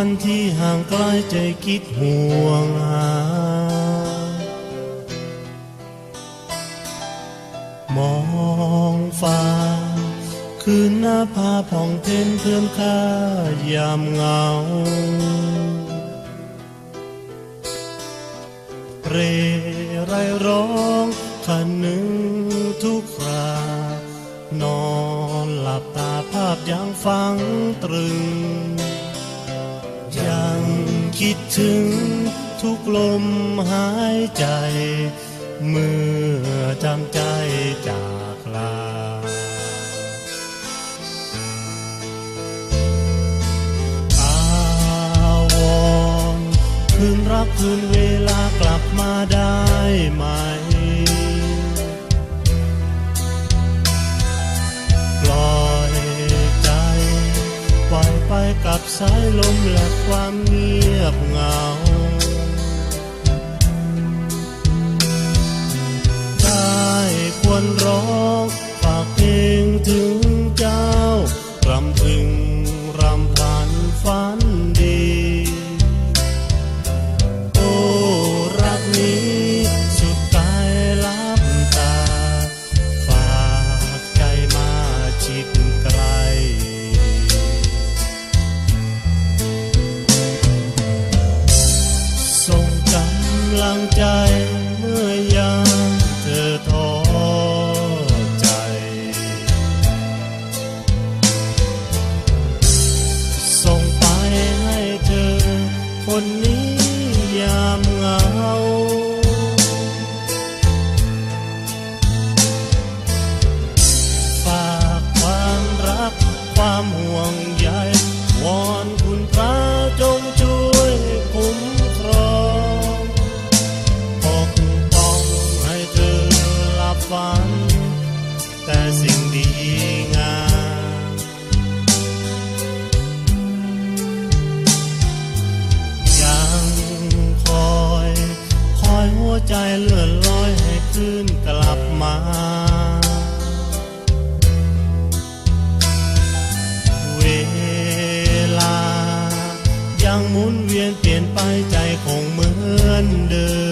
วันที่ห่างไกลใจคิดห่วงหามองฟ้า คืนหน้าผาผ่องเทนเพื่อนข้ายามเหงา เรไรร้องคันหนึ่งทุกครานอนหลับตาภาพยังฟังตรึง คิดถึงทุกลมหายใจ เมื่อจำใจจากลา อาวรณ์คืนรักคืนเวลากลับมาได้ไหม กับสายลมและความเงียบเหงา ใจ มา เวลา ยังหมุนเวียนเปลี่ยนไปใจคงเหมือนเดิม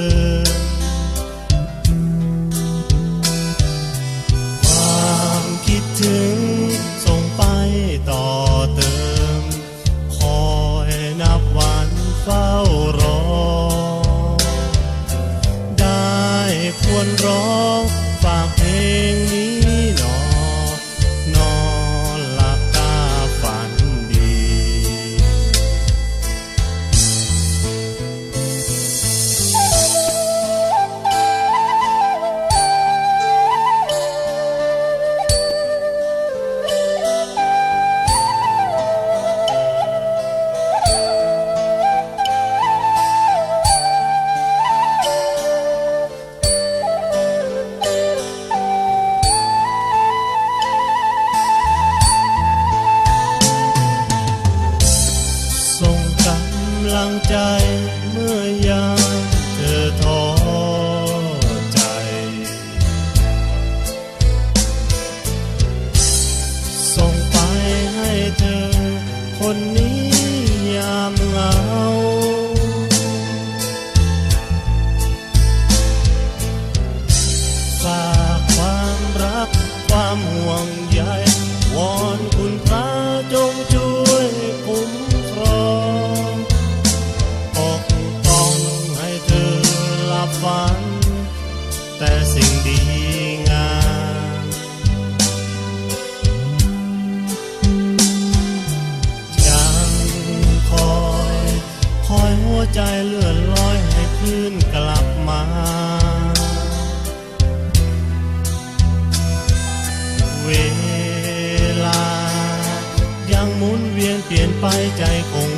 ำลังใจา เวลา ยังหมุนเวียนเปลี่ยนไปใจคง